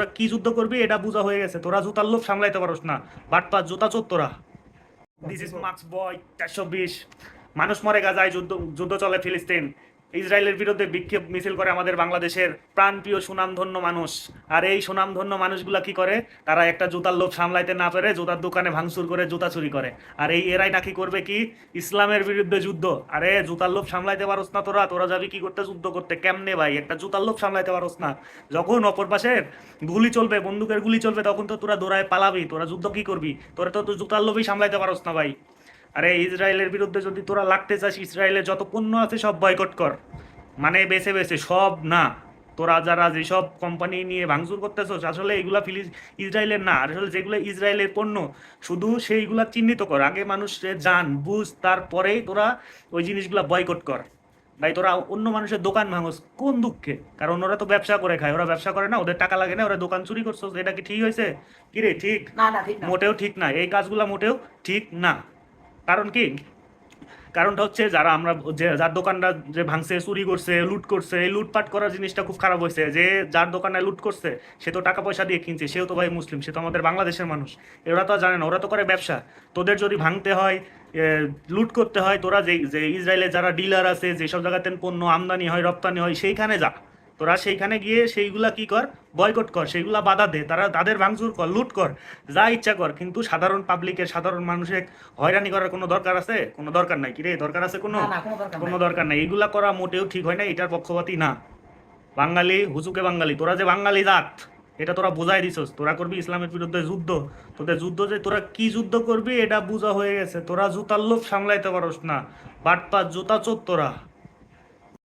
তোরা কি যুদ্ধ করবি, এটা বোঝা হয়ে গেছে। তোরা জুতার লোভ সামলাইতে পারোস না। বাট বাটপা জুতা চোর তোরা। দিস ইজ মার্কস বয় চারশো বিশ। মানুষ মরে গাজায় যুদ্ধ যুদ্ধ চলে ফিলিস্তিন। ইসরায়েলের বিরুদ্ধে বিক্ষোভ মিছিল করে আমাদের বাংলাদেশের প্রাণপ্রিয় সুনামধন্য মানুষ। আর এই সুনামধন্য মানুষগুলা কি করে? তারা একটা জুতার লোভ সামলাইতে না পেরে জুতার দোকানে ভাঙচুর করে জুতা চুরি করে। আর এই এরাই নাকি করবে কি? ইসলামের বিরুদ্ধে যুদ্ধ। আরে, জুতার লোভ সামলাইতে পারোস না তোরা। তোরা যাবি কি করতে? যুদ্ধ করতে। কেমনে ভাই? একটা জুতার লোভ সামলাইতে পারোস না। যখন অপর পাশের গুলি চলবে, বন্দুকের গুলি চলবে, তখন তো তোরা দৌড়ায় পালাবি। তোরা যুদ্ধ কি করবি? তোরা তো জুতার লোভই সামলাইতে পারোস না ভাই। আরে ইসরায়েলের বিরুদ্ধে যদি তোরা লাগতে চাস ইসরায়েলের যত পণ্য আছে সব বয়কট কর। মানে বেছে বেছে সব না। তোরা যারা যেসব কোম্পানি নিয়ে ভাঙচুর করতেছস। আসলে এগুলা ফিলিস ইসরায়েলের না। আসলে যেগুলো ইসরায়েলের পণ্য শুধু সেইগুলা চিহ্নিত কর। আগে মানুষ জান বুঝ তারপরেই তোরা ওই জিনিসগুলা বয়কট কর। ভাই তোরা অন্য মানুষের দোকান ভাঙস কোন দুঃখে? কারণ ওরা তো ব্যবসা করে খায়। ওরা ব্যবসা করে না ওদের টাকা লাগে না ওরা দোকান চুরি করছ এটা কি ঠিক হয়েছে? কিরে ঠিক? না না ঠিক মোটেও ঠিক না। এই কাজগুলা মোটেও ঠিক না। কারণ কি? কারণটা হচ্ছে যারা আমরা যে যার দোকানটা যে ভাঙছে, চুরি করছে, লুট করছে, এই লুটপাট করার জিনিসটা খুব খারাপ হয়েছে। যে যার দোকানে লুট করছে, সে তো টাকা পয়সা দিয়ে কিনছে, সেও তো ভাই মুসলিম, সে তো আমাদের বাংলাদেশের মানুষ। ওরা তো জানে না, ওরা তো করে ব্যবসা। তোদের যদি ভাঙতে হয় লুট করতে হয়, তোরা যে যে ইসরায়েলে যারা ডিলার আছে, যেসব জায়গাতে পণ্য আমদানি হয়, রপ্তানি হয়, সেইখানে যা। তোরা সেইখানে গিয়ে সেইগুলা কি কর? বয়কট কর সেইগুলা বাধা দে। তারা তাদের ভাঙচুর কর লুট কর যা ইচ্ছা কর। কিন্তু সাধারণ পাবলিকের সাধারণ মানুষের হয়রানি করার কোনো দরকার আছে? কোনো দরকার নাই কি রে? দরকার আছে কোনো? কোনো দরকার নাই। দরকার নাই। এগুলা করা মোটেও ঠিক হয় না এটার পক্ষপাতী না। বাঙালি হুজুকে বাঙালি। তোরা যে বাঙালি জাত এটা তোরা বোঝাই দিছস। তোরা করবি ইসলামের বিরুদ্ধে যুদ্ধ। তোদের যুদ্ধ যে তোরা কি যুদ্ধ করবি এটা বোঝা হয়ে গেছে। তোরা জুতার লোভ সামলাইতে পারোস না। বাটপা জুতা চোর তোরা।